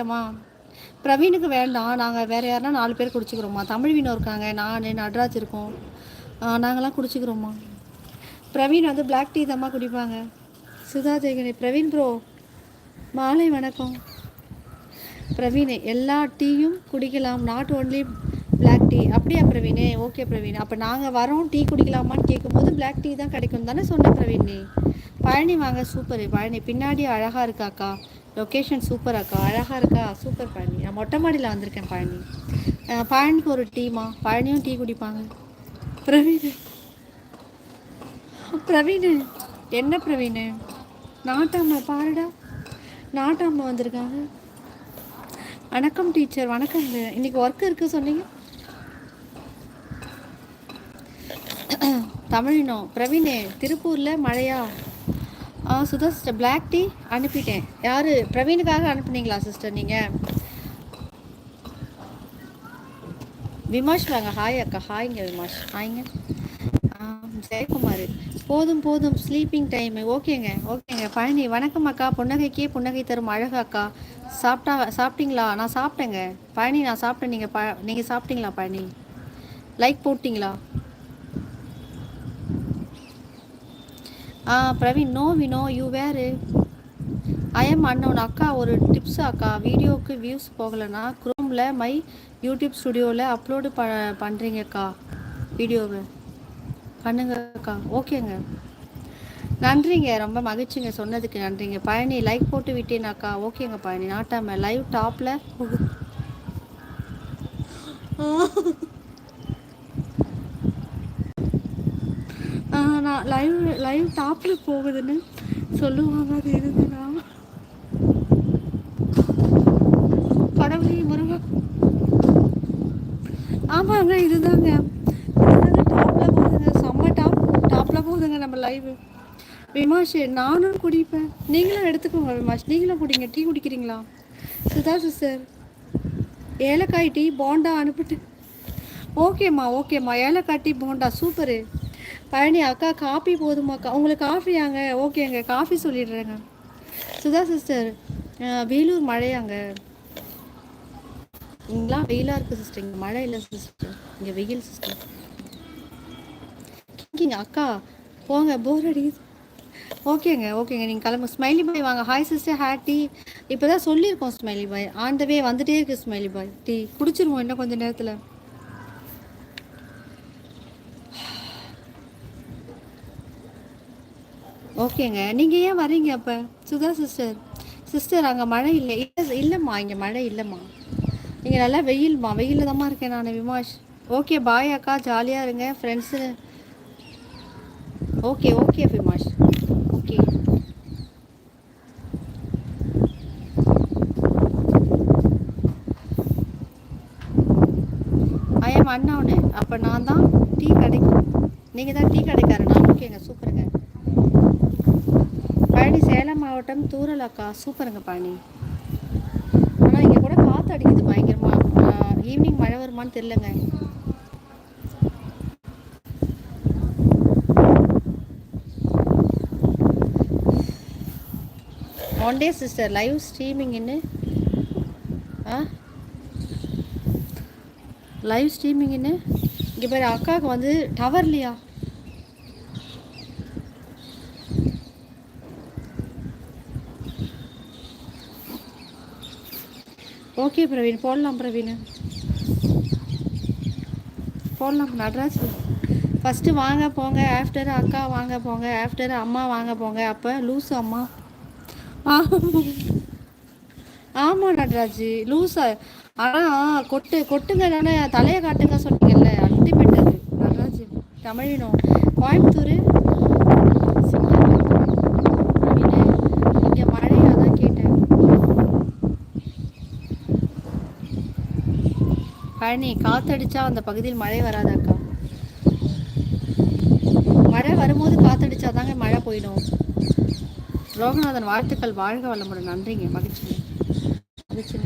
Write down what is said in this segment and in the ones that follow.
ஏம்மா? பிரவீனுக்கு வேண்டாம். நாங்கள் வேறு யாருனா நாலு பேர் குடிச்சிக்கிறோம்மா. தமிழ் வீணம் இருக்காங்க. நான் நட்ராஜ் இருக்கோம். நாங்களாம் குடிச்சிக்கிறோம்மா. பிரவீன் வந்து பிளாக் டீ தாம்மா குடிப்பாங்க. சுதா ஜெகனி பிரவீன் ப்ரோ மாலை வணக்கம். பிரவீன் எல்லா டீயும் குடிக்கலாம். நாட் ஓன்லி பிளாக் டீ அப்படியா பிரவீனே? ஓகே பிரவீன். அப்போ நாங்கள் வரோம் டீ குடிக்கலாமான்னு கேட்கும்போது பிளாக் டீ தான் கிடைக்கும் தானே சொன்னேன் பிரவீன். நீ பழனி வாங்க சூப்பர். பழனி பின்னாடி அழகாக இருக்காக்கா லொக்கேஷன் சூப்பராக இருக்கா அழகாக இருக்கா? சூப்பர் பழனி. நான் மொட்டை மாடியில் வந்திருக்கேன் பழனி. பழனிக்கு ஒரு டீமா பழனியும் டீ குடிப்பாங்க. பிரவீன். பிரவீன். என்ன பிரவீன்? நாட்டாம பாருடா. நாட்டாம வந்திருக்காங்க. வணக்கம் டீச்சர். வணக்கம். இன்னைக்கு ஒர்க் இருக்கு சொன்னீங்க? தமிழினோ பிரவீனே திருப்பூரில் மழையா? ஆ சுதா சிஸ்டர் பிளாக் டீ அனுப்பிட்டேன். யார்? பிரவீனுக்காக அனுப்புனீங்களா சிஸ்டர் நீங்கள் விமாஷ் வாங்க. ஹாய் அக்கா. ஹாய்ங்க விமாஷ் ஹாய்ங்க ஜெயக்குமார். போதும் போதும். ஸ்லீப்பிங் டைமு ஓகேங்க ஓகேங்க பழனி வணக்கம் அக்கா. புன்னகைக்கே புன்னகை தரும் அழகு அக்கா. சாப்பிட்டா சாப்பிட்டீங்களா நான் சாப்பிட்டேங்க பழனி நான் சாப்பிட்டேன் நீங்கள் ப நீங்கள் சாப்பிட்டீங்களா பழனி? லைக் போட்டிங்களா? ஆ Praveen no we know you வேறு? ஐ எம் அன்னோன் அக்கா ஒரு டிப்ஸ் அக்கா. வீடியோவுக்கு வியூஸ் போகலைன்னா குரோமில் மை யூடியூப் ஸ்டுடியோவில் அப்லோடு ப பண்ணுறீங்கக்கா வீடியோவை. பண்ணுங்க அக்கா. ஓகேங்க நன்றிங்க. ரொம்ப மகிழ்ச்சிங்க சொன்னதுக்கு நன்றிங்க. பழனி லைக் போட்டு விட்டேனாக்கா ஓகேங்க பழனி நாட்டாம லைவ் டாப்பில் நான் லைவ் லைவ் டாப்பில் போகுதுன்னு சொல்லுவாங்க அது இருந்துன்னா கடவுளே முருகா. ஆமாங்க இதுதாங்க. டாப்பில் போகுதுங்க. செம்ம டாப் டாப்பில் போகுதுங்க நம்ம லைவ் விமாஷ் நானும் குடிப்பேன். நீங்களும் எடுத்துக்கோங்க விமாஷ். நீங்களும் குடிங்க. டீ குடிக்கிறீங்களா? சுதா சிஸ்டர் ஏலக்காய் டீ போண்டா அனுப்பிட்டு. ஓகேம்மா ஓகேம்மா. ஏலக்காய் டீ போண்டா. சூப்பரு. பழனி அக்கா காஃபி போதுமாக்கா உங்களுக்கு காஃபியாங்க ஓகேங்க காஃபி சொல்லிடுறேங்க. சுதா சிஸ்டர் வேலூர் மழையாங்க இங்கெல்லாம் வெயிலாக இருக்குது சிஸ்டர் இங்கே மழை இல்லை சிஸ்டர் இங்கே வெயில் சிஸ்டர் கிங்கிங்க அக்கா போங்க. போர் அடி ஓகேங்க ஓகேங்க நீங்கள் கிளம்பு. ஸ்மைலி பாய் வாங்க. ஹாய் சிஸ்டர் ஹேட்டி இப்போ தான் சொல்லியிருக்கோம் ஸ்மைலி பாய் ஆண்டவே வந்துட்டே இருக்கு ஸ்மைலி பாய் டீ குடிச்சிருவோம் இன்னும் கொஞ்சம் நேரத்தில். ஓகேங்க. நீங்கள் ஏன் வரீங்க அப்போ? சுதா சிஸ்டர் சிஸ்டர் அங்கே மழை இல்லை. இல்லை இல்லைம்மா இங்கே மழை இல்லைம்மா. நீங்கள் நல்லா வெயில்மா. வெயிலில் தான்மா இருக்கேன் நான் விமாஷ். ஓகே பாய் அக்கா. ஜாலியாக இருங்க. Friends okay okay விமாஷ். ஓகே. ஐயம் அண்ணாவுன்னு அப்போ நான் தான் டீ கிடைக்கும் நீங்கள் தான் டீ கிடைக்காரு ஓகேங்க சூப்பருங்க. பழனி சேலம் மாவட்டம் தூரல் அக்கா. சூப்பருங்க பழனி ஆனால் இங்கே கூட காற்று அடிக்குது பயங்கரமாக ஈவினிங் மழை வருமானு தெரிலங்க ஒன் டே சிஸ்டர் லைவ் ஸ்ட்ரீமிங்னு ஆ? லைவ் ஸ்ட்ரீமிங்னு இங்கே பேர் அக்காவுக்கு வந்து டவர் இல்லையா? ஓகே பிரவீன் போடலாம் பிரவீன் போடலாம் நடராஜ். ஃபஸ்ட்டு வாங்க போங்க ஆஃப்டர் அக்கா வாங்க போங்க ஆஃப்டர் அம்மா வாங்க போங்க அப்போ லூஸ் அம்மா. ஆமாம் நடராஜ். லூஸா ஆனால் கொட்டு கொட்டுங்க தானே தலையை காட்டுங்க சொன்னீங்கல்ல அல்டிமேட் அது. நடராஜ் தமிழினம். கோயம்புத்தூர் பழனி காத்தடிச்சா அந்த பகுதியில் மழை வராதாக்கா? மழை வரும்போது காத்தடிச்சா தாங்க மழை போயிடும். லோகநாதன் வாழ்த்துக்கள் வாழ்க வளமுடன். நன்றிங்க மகிழ்ச்சி. மகிழ்ச்சி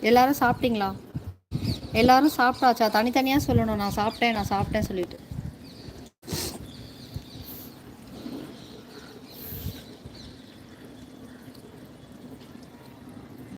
எல்லாரும் சாப்பிட்டீங்களா? எல்லாரும் சாப்பிட்டாச்சா? தனித்தனியாக சொல்லணும். நான் சாப்பிட்டேன் நான் சாப்பிட்டேன் சொல்லிட்டு.